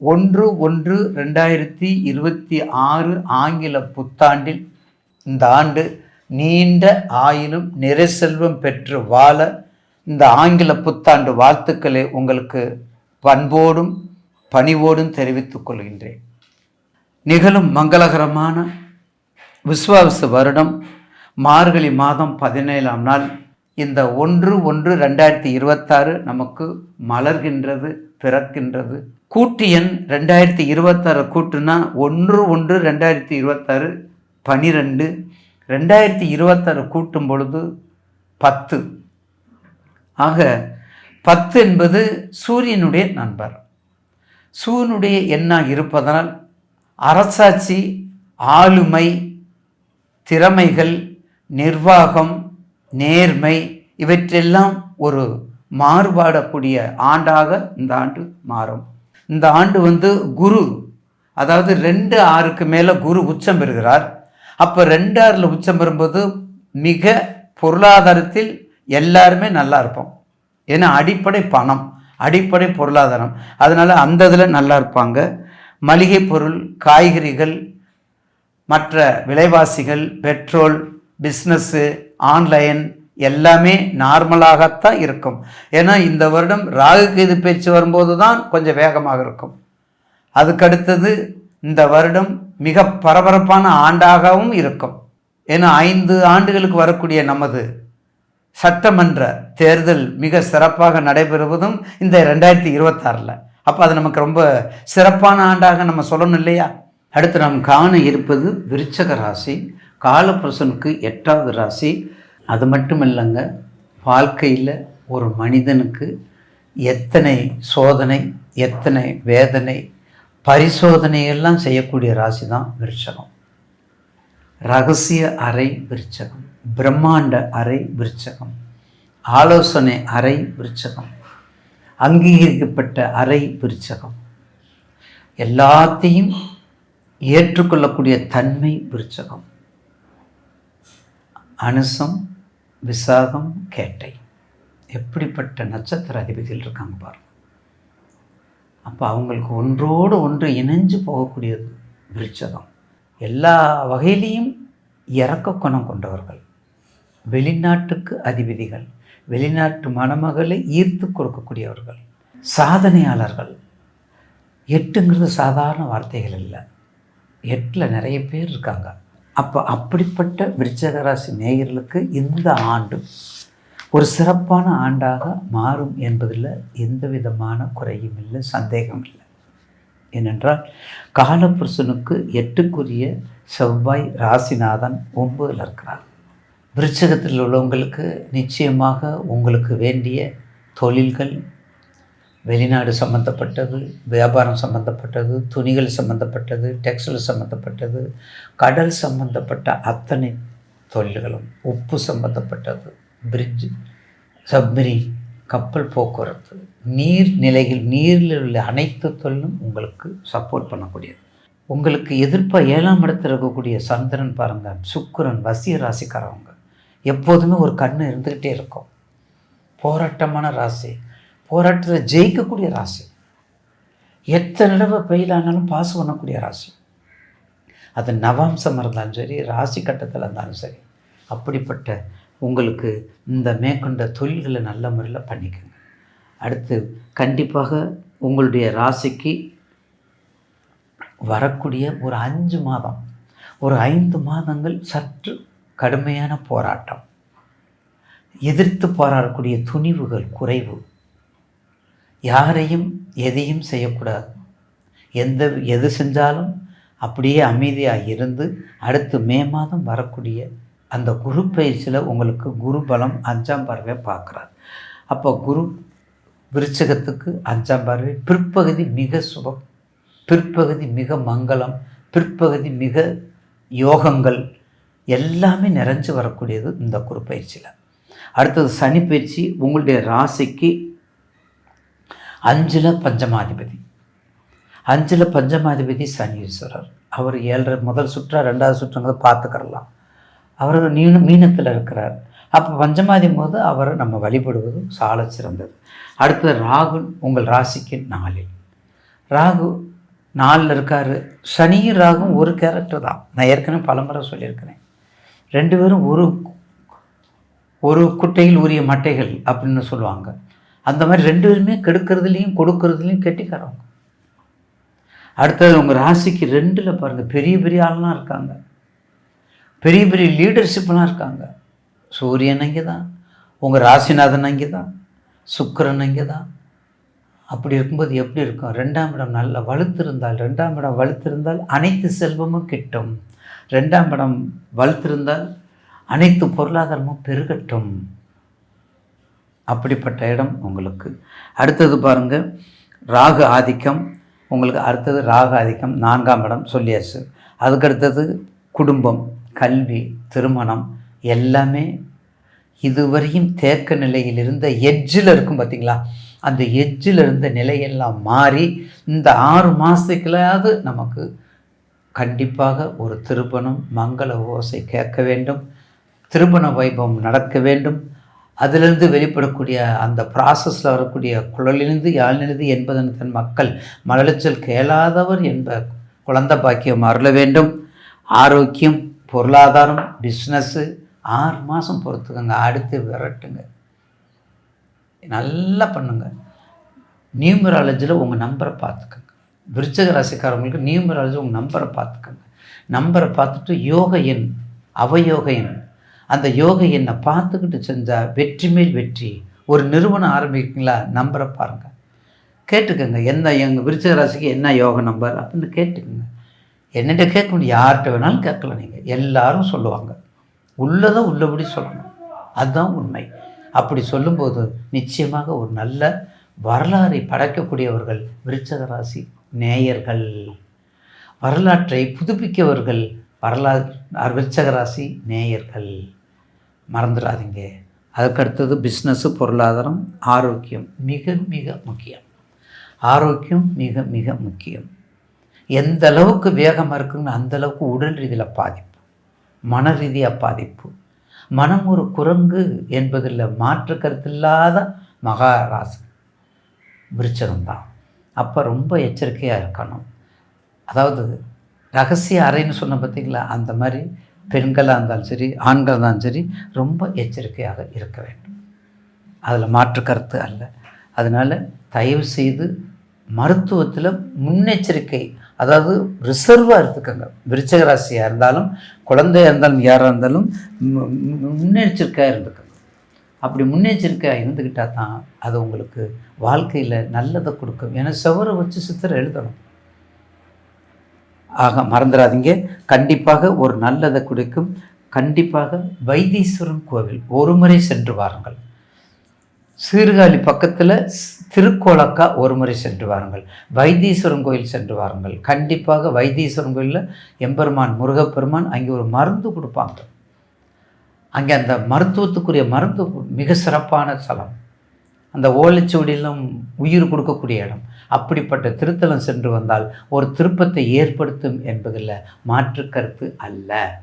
ஒன்று ஒன்று ரெண்டாயிரத்தி இருபத்தி ஆறு ஆங்கில புத்தாண்டில் இந்த ஆண்டு நீண்ட ஆயிலும் நிறைசெல்வம் பெற்று வாழ இந்த ஆங்கில புத்தாண்டு வாழ்த்துக்களை உங்களுக்கு பண்போடும் பணிவோடும் தெரிவித்துக் கொள்கின்றேன். நிகழும் மங்களகரமான விஸ்வாவிச வருடம் மார்கழி மாதம் பதினேழாம் நாள் இந்த ஒன்று ஒன்று ரெண்டாயிரத்தி இருபத்தாறு நமக்கு மலர்கின்றது பிறக்கின்றது. கூட்டு எண் ரெண்டாயிரத்தி இருபத்தாறு கூட்டுனா ஒன்று ஒன்று ரெண்டாயிரத்தி இருபத்தாறு பனிரெண்டு. ரெண்டாயிரத்தி இருபத்தாறு கூட்டும் பொழுது பத்து. ஆக பத்து என்பது சூரியனுடைய நண்பர். சூரியனுடைய எண்ணாக இருப்பதனால் அரசாட்சி ஆளுமை திறமைகள் நிர்வாகம் நேர்மை இவற்றெல்லாம் ஒரு மாறுபாடக்கூடிய ஆண்டாக இந்த ஆண்டு மாறும். இந்த ஆண்டு வந்து குரு அதாவது ரெண்டு ஆறுக்கு மேலே குரு உச்சம் பெறுகிறார். அப்போ ரெண்டு ஆறில் உச்சம் பெறும்போது மிக பொருளாதாரத்தில் எல்லாருமே நல்லா இருப்போம். ஏன்னா அடிப்படை பணம் அடிப்படை பொருளாதாரம். அதனால் அந்த இதில் நல்லா இருப்பாங்க. மளிகை பொருள் காய்கறிகள் மற்ற விலைவாசிகள் பெட்ரோல் பிஸ்னஸ்ஸு ஆன்லைன் எல்லாமே நார்மலாகத்தான் இருக்கும். ஏன்னா இந்த வருடம் ராகு இது பேச்சு வரும்போது தான் கொஞ்சம் வேகமாக இருக்கும். அதுக்கடுத்தது இந்த வருடம் மிக பரபரப்பான ஆண்டாகவும் இருக்கும். ஏன்னா ஐந்து ஆண்டுகளுக்கு வரக்கூடிய நமது சட்டமன்ற தேர்தல் மிக சிறப்பாக நடைபெறுவதும் இந்த ரெண்டாயிரத்தி இருபத்தாறில். அப்போ அது நமக்கு ரொம்ப சிறப்பான ஆண்டாக நம்ம சொல்லணும் இல்லையா? அடுத்து நாம் காண இருப்பது விருச்சக ராசி காலப்புருஷனுக்கு எட்டாவது ராசி அது மட்டும் இல்லைங்க வாழ்க்கையில் ஒரு மனிதனுக்கு எத்தனை சோதனை எத்தனை வேதனை பரிசோதனை எல்லாம் செய்யக்கூடிய ராசி தான் விருச்சகம். ரகசிய அறை விருச்சகம் பிரம்மாண்ட அறை விருச்சகம் ஆலோசனை அறை விருச்சகம் அங்கீகரிக்கப்பட்ட அறை விருச்சகம். எல்லாத்தையும் ஏற்றுக்கொள்ளக்கூடிய தன்மை விருச்சகம். அனுசம் விசாகம் கேட்டை. எப்படிப்பட்ட நட்சத்திர அதிபதிகள் இருக்காங்க பாருங்கள் அப்போ அவங்களுக்கு ஒன்றோடு ஒன்று இணைஞ்சு போகக்கூடியது விருச்சகம் எல்லா வகையிலையும் இறக்க குணம் கொண்டவர்கள். வெளிநாட்டுக்கு அதிபதிகள் வெளிநாட்டு மணமகளை ஈர்த்து கொடுக்கக்கூடியவர்கள் சாதனையாளர்கள். எட்டுங்கிறது சாதாரண வார்த்தைகள் இல்லை. எட்டில் நிறைய பேர் இருக்காங்க. அப்போ அப்படிப்பட்ட விருச்சக ராசி நேயர்களுக்கு இந்த ஆண்டு ஒரு சிறப்பான ஆண்டாக மாறும் என்பதில் எந்த விதமான குறையும் இல்லை சந்தேகம் இல்லை. ஏனென்றால் காலபுருஷனுக்கு எட்டுக்குரிய செவ்வாய் ராசிநாதன் ஒன்பதில் இருக்கிறார். விருச்சகத்தில் உள்ளவங்களுக்கு நிச்சயமாக உங்களுக்கு வேண்டிய தொழில்கள் வெளிநாடு சம்மந்தப்பட்டது வியாபாரம் சம்மந்தப்பட்டது துணிகள் சம்மந்தப்பட்டது டெக்ஸ்டைல் சம்மந்தப்பட்டது கடல் சம்மந்தப்பட்ட அத்தனை தொழில்களும் உப்பு சம்மந்தப்பட்டது பிரிட்ஜ் சப்மரீன் கப்பல் போக்குவரத்து நீர் நிலையில் நீரில் உள்ள அனைத்து தொழிலும் உங்களுக்கு சப்போர்ட் பண்ணக்கூடியது. உங்களுக்கு எதிர்ப்பாக ஏழாம் இடத்தில் இருக்கக்கூடிய சந்திரன் பாருங்கள் சுக்கிரன் வசிய ராசிக்காரவங்க. எப்போதுமே ஒரு கண் இருந்துக்கிட்டே இருக்கும். போராட்டமான ராசி. போராட்டத்தில் ஜெயிக்கக்கூடிய ராசி. எத்தனை தடவை பெயிலானாலும் பாஸ் பண்ணக்கூடிய ராசி. அது நவாம்சம் இருந்தாலும் சரி ராசி கட்டத்தில் இருந்தாலும் சரி அப்படிப்பட்ட உங்களுக்கு இந்த மேற்கொண்ட தொழில்களை நல்ல முறையில் பண்ணிக்கோங்க. அடுத்து கண்டிப்பாக உங்களுடைய ராசிக்கு வரக்கூடிய ஒரு அஞ்சு மாதம் ஒரு ஐந்து மாதங்கள் சற்று கடுமையான போராட்டம். எதிர்த்து போராடக்கூடிய துணிவுகள் குறைவு. யாரையும் எதையும் செய்யக்கூடாது. எந்த எது செஞ்சாலும் அப்படியே அமைதியாக இருந்து அடுத்து மே மாதம் வரக்கூடிய அந்த குரு பயிற்சியில் உங்களுக்கு குரு பலம் அஞ்சாம் பார்வை பார்க்குறாரு. அப்போ குரு விருச்சகத்துக்கு அஞ்சாம் பார்வை பிற்பகுதி மிக சுபம் பிற்பகுதி மிக மங்களம் பிற்பகுதி மிக யோகங்கள் எல்லாமே நிறைஞ்சு வரக்கூடியது இந்த குரு பயிற்சியில். அடுத்தது சனி பயிற்சி உங்களுடைய ராசிக்கு அஞ்சில் பஞ்சமாதிபதி. அஞ்சில் பஞ்சமாதிபதி சனீஸ்வரர். அவர் ஏழரை முதல் சுற்றா ரெண்டாவது சுற்றுங்கிறத பார்த்துக்கிறலாம். அவர் மீன மீனத்தில் இருக்கிறார். அப்போ பஞ்சமாதி போது அவரை நம்ம வழிபடுவது சால சிறந்தது. அடுத்தது ராகு உங்கள் ராசிக்கு நாளில் ராகு நாலில் இருக்கார். சனியும் ராகும் ஒரு கேரக்டர் தான். நான் ஏற்கனவே பலமுறை சொல்லியிருக்கிறேன். ரெண்டு பேரும் ஒரு ஒரு குட்டையில் உரிய மட்டைகள் அப்படின்னு சொல்லுவாங்க. அந்த மாதிரி ரெண்டு பேருமே கெடுக்கிறதுலையும் கொடுக்கறதுலையும் கெட்டிக்காரவங்க. அடுத்தது உங்கள் ராசிக்கு ரெண்டில் பாருங்கள் பெரிய பெரிய ஆள்லாம் இருக்காங்க. பெரிய பெரிய லீடர்ஷிப்லாம் இருக்காங்க. சூரியன் அங்கே தான் உங்கள் ராசிநாதன் அங்கே தான் சுக்கரன் அங்கே தான் அப்படி இருக்கும்போது எப்படி இருக்கும்? ரெண்டாம் இடம் நல்ல வலுத்திருந்தால் ரெண்டாம் இடம் வலுத்திருந்தால் அனைத்து செல்வமும் கிட்டும். ரெண்டாம் இடம் வலுத்திருந்தால் அனைத்து பொருளாதாரமும் பெருகட்டும். அப்படிப்பட்ட இடம் உங்களுக்கு. அடுத்தது பாருங்கள் ராகு ஆதிக்கம். உங்களுக்கு அடுத்தது ராகு ஆதிக்கம் நான்காம் இடம் சொல்லியாச்சு. அதுக்கடுத்தது குடும்பம் கல்வி திருமணம் எல்லாமே இதுவரையும் தேக்க நிலையில் இருந்த எட்ஜில் இருக்கும் பார்த்தீங்களா அந்த எட்ஜில் இருந்த நிலையெல்லாம் மாறி இந்த ஆறு மாதத்துக்குள்ளாவது நமக்கு கண்டிப்பாக ஒரு திருப்பணம் மங்கள ஓசை கேட்க வேண்டும் திருமண வைபவம் நடக்க வேண்டும். அதிலிருந்து வெளிப்படக்கூடிய அந்த ப்ராசஸில் வரக்கூடிய குழலிலிருந்து யாழ்நிலிருந்து என்பதன் தன் மக்கள் மலச்சல் கேளாதவர் என்ப குழந்த பாக்கியம் அருள வேண்டும். ஆரோக்கியம் பொருளாதாரம் பிஸ்னஸ்ஸு ஆறு மாதம் பொறுத்துக்கோங்க. அடுத்து விரட்டுங்க. நல்லா பண்ணுங்க. நியூமராலஜியில் உங்கள் நம்பரை பார்த்துக்கோங்க. விருச்சக ராசிக்காரங்களுக்கு நியூமராலஜி உங்கள் நம்பரை பார்த்துக்கோங்க. நம்பரை பார்த்துட்டு யோக எண் அவயோக எண். அந்த யோகை என்னை பார்த்துக்கிட்டு செஞ்சால் வெற்றி மேல் வெற்றி. ஒரு நிறுவனம் ஆரம்பிக்கிறீங்களா நம்பரை பாருங்கள் கேட்டுக்கோங்க என்ன எங்கள் விருச்சக ராசிக்கு என்ன யோக நம்பர் அப்படின்னு கேட்டுக்கோங்க. என்னென்ன கேட்க முடியும் யார்கிட்ட வேணாலும் கேட்கலாம் நீங்கள் எல்லாரும் சொல்லுவாங்க. உள்ளதை உள்ளபடி சொல்லணும். அதுதான் உண்மை. அப்படி சொல்லும்போது நிச்சயமாக ஒரு நல்ல வரலாறை படைக்கக்கூடியவர்கள் விருச்சக ராசி நேயர்கள். வரலாற்றை புதுப்பிக்கவர்கள் வரலாறு விருச்சக ராசி நேயர்கள். மறந்துடாதீங்க. அதுக்கடுத்தது பிஸ்னஸ்ஸு பொருளாதாரம் ஆரோக்கியம் மிக மிக முக்கியம். ஆரோக்கியம் மிக மிக முக்கியம். எந்த அளவுக்கு வேகமாக இருக்குன்னு அந்த அளவுக்கு உடல் ரீதியில் பாதிப்பு மன ரீதியாக பாதிப்பு. மனம் ஒரு குரங்கு என்பதில் மாற்று கருத்தில்லாத மகாராசி விருச்சகம்தான் அப்போ ரொம்ப எச்சரிக்கையாக இருக்கணும். அதாவது ரகசிய அறைன்னு சொன்ன பார்த்தீங்களா? அந்த மாதிரி பெண்களாக இருந்தாலும் சரி ஆண்களாக இருந்தாலும் சரி ரொம்ப எச்சரிக்கையாக இருக்க வேண்டும். அதில் மாற்று கருத்து அல்ல. அதனால் தயவு செய்து மருத்துவத்தில் முன்னெச்சரிக்கை அதாவது ரிசர்வாக எடுத்துக்கோங்க. விருச்சக ராசியாக இருந்தாலும் குழந்தையாக இருந்தாலும் யாராக இருந்தாலும் முன்னெச்சரிக்கையாக இருந்துக்கோங்க. அப்படி முன்னெச்சரிக்கையாக இருந்துக்கிட்டால் தான் அது உங்களுக்கு வாழ்க்கையில் நல்லதை கொடுக்கும். ஏன்னா செவரை வச்சு சித்திரை எழுதணும். ஆக மறந்துடாதீங்க. கண்டிப்பாக ஒரு நல்லதை கொடுக்கும். கண்டிப்பாக வைத்தீஸ்வரன் கோவில் ஒரு முறை சென்று வாருங்கள். சீர்காழி பக்கத்தில் திருக்கோலக்கா ஒரு முறை சென்று வாருங்கள். வைத்தீஸ்வரன் கோயில் சென்று வாருங்கள். கண்டிப்பாக வைத்தீஸ்வரன் கோயிலில் எம்பெருமான் முருகப்பெருமான் அங்கே ஒரு மருந்து கொடுப்பாங்க. அங்கே அந்த மருத்துவத்துக்குரிய மருந்து மிக சிறப்பான ஸ்தலம். அந்த ஓலைச்சுவடியிலும் உயிர் கொடுக்கக்கூடிய இடம். அப்படிப்பட்ட திருத்தலம் சென்று வந்தால் ஒரு திருப்பத்தை ஏற்படுத்தும் என்பதில் மாற்று கருத்து அல்ல.